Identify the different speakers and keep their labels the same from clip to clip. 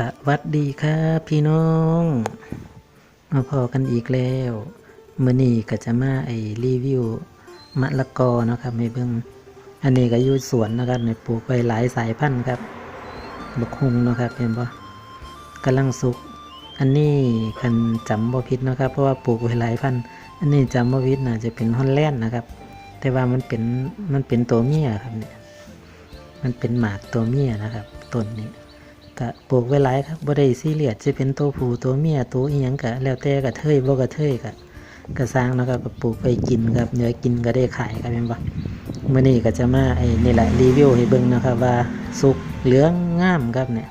Speaker 1: สวัสดีครับพี่น้อง มาพอกันอีกแล้วมือนี้ก็จะมาไอรีวิวมะละกอนะครับให้เบิ่งอันนี้ก็อยู่สวนนะครับในปลูกไว้หลายสายพันธุ์ครับบักฮุงนะครับเห็นบ่กำลังสุก อันนี้คันจำบ่ผิดเนะครับ เพราะว่าปลูกไว้หลายพันธุ์อันนี้จำบ่ผิดน่าจะเป็นฮอลแลนด์นะครับ แต่ว่ามันเป็นมันเป็นตัวเมียครับเนี่ยมันเป็นหมากตัวเมียนะครับต้นนี้ ก็ปลูกไว้หลายครับบ่ได้ซีเรียสจะเป็นตัวผู้ตัวเมียตัวอีหยังก็แล้วแต่กะเทยบ่กะเทยก็ก็สร้างนะครับก็ปลูกไปกินครับเนื้อกินก็ได้ขายครับแม่นบ่มื้อนี้ก็จะมาไอ้นี่แหละรีวิวให้เบิ่งนะครับว่าสุกเหลืองงามครับเนี่ย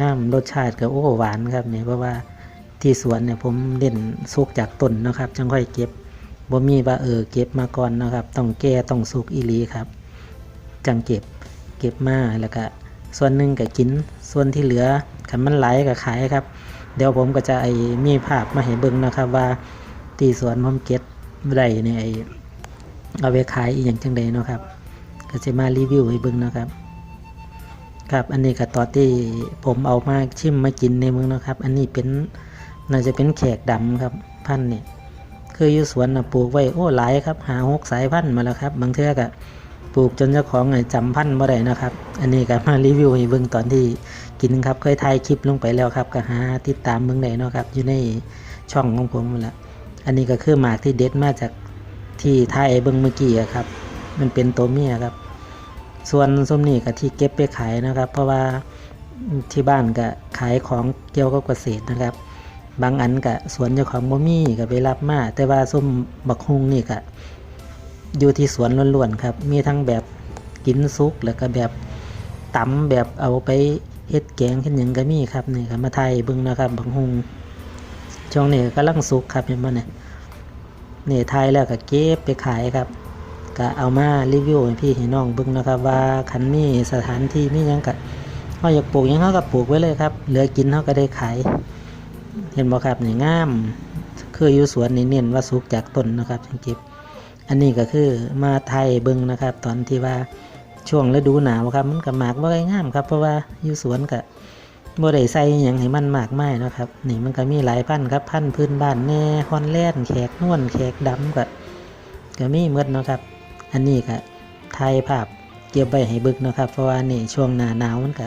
Speaker 1: งามรสชาติก็โอ้หวานครับเนี่ยเพราะว่าที่สวนเนี่ยผมเล่นสุกจากต้นนะครับจังค่อยเก็บบ่มีว่าเออเก็บมาก่อนนะครับ ต้องแก่ต้องสุกอีหลีครับ จังเก็บเก็บมาแล้วก็ ส่วนหนึ่งก็กิน ส่วนที่เหลือคันมันไหลก็ขายครับ เดี๋ยวผมก็จะไอ้มีภาพมาให้เบิ่งนะครับว่าที่สวนผมเก็บได้เนี่ยไอ้เอาไปขายอีกอย่างจังใดเนาะครับ ก็จะมารีวิวให้เบิ่งนะครับ ครับอันนี้ก็ตอนที่ผมเอามาชิมมากินในเมืองนะครับ อันนี้เป็นน่าจะเป็นแขกดำครับพันธุ์เนี่ยคืออยู่สวนนะปลูกไว้โอ้หลายครับ หาหกสายพันธุ์มาแล้วครับ บางเทื่อก็ ปลูกจนเจ้าของไอ้จำพันธุ์บ่ได้นะครับ อันนี้ก็มารีวิวให้เบิ่งตอนที่กินครับเคยถ่ายคลิปลงไปแล้วครับก็หาติดตามเบิ่งได้เนาะครับ อยู่ในช่องของผมนั่นละอันนี้ก็คือหมากที่เด็ดมาจากที่ถ่ายให้เบิ่งเมื่อกี้ครับ มันเป็นตัวเมียครับ ส่วนส้มนี่ก็ที่เก็บไปขายนะครับ เพราะว่าที่บ้านก็ขายของเกี่ยวกับเกษตรนะครับ บางอันก็สวนเจ้าของบ่มีก็ไปรับมาแต่ว่าส้มบักฮุงนี่ก็ อยู่ที่สวนล้วนๆครับ มีทั้งแบบกินซุกแล้วก็แบบตำแบบเอาไปเฮ็ดแกงเฮ็ดหยังก็มีครับนี่ก็มาไทยเบิ่งนะครับบางฮุงช่วงนี้ก็ลังสุกครับเห็นบ่เนี่ยนี่ไทยแล้วก็เก็บไปขายครับก็เอามารีวิวให้พี่ให้น้องเบิ่งนะครับ ว่าคันมีสถานที่มีหยังก็เฮาอยากปลูกหยังเฮาก็ปลูกไว้เลยครับ เหลือกินเฮาก็ได้ขายเห็นบ่ครับนี่งาม คืออยู่สวนนี่เน้นว่าสุกจากต้นนะครับจังเก็บ อันนี้ก็คือมาไทยเบิงนะครับ ตอนที่ว่าช่วงฤดูหนาวครับมันก็หมากบ่ได้งามครับ เพราะว่าอยู่สวนก็บ่ได้ใส่หยังให้มันหมากมายเนะครับ นี่มันก็มีหลายพันธุ์ครับพันธุ์พื้นบ้านแน่ฮอนแลนด์แขกนวลแขกดำก็ก็มีหมดเนะครับ อันนี้ก็ไทยภาพเก็บไว้ให้บิ่งเนะครับ เพราะว่านี่ช่วงหน้าหนาวมันก็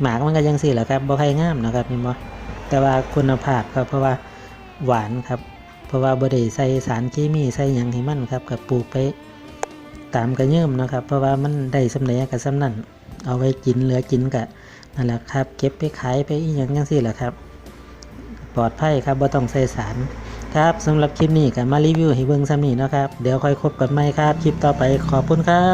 Speaker 1: หมากมันก็ยังสิแหละครับบ่ค่อยงามนะครับนี่บ่แต่ว่าคุณภาพครับเพราะว่าหวานครับ เพราะว่าบริใส่สารเคมีใส่อยังให้มันครับกับปลูกไปตามกระยืมนะครับ เพราะว่ามันได้สำเร็จกับสำนั่นเอาไว้กินเหลือกินกะนั่นแหละครับ เก็บไปขายไปอีกอย่างยังสิแหละครับ ปลอดภัยครับบ่ต้องใส่สารครับสำหรับคลิปนี้ก็มารีวิวให้เบิ้งซ้ำนี่นะครับ เดี๋ยวค่อยคบกันใหม่ครับ คลิปต่อไปขอบคุณครับ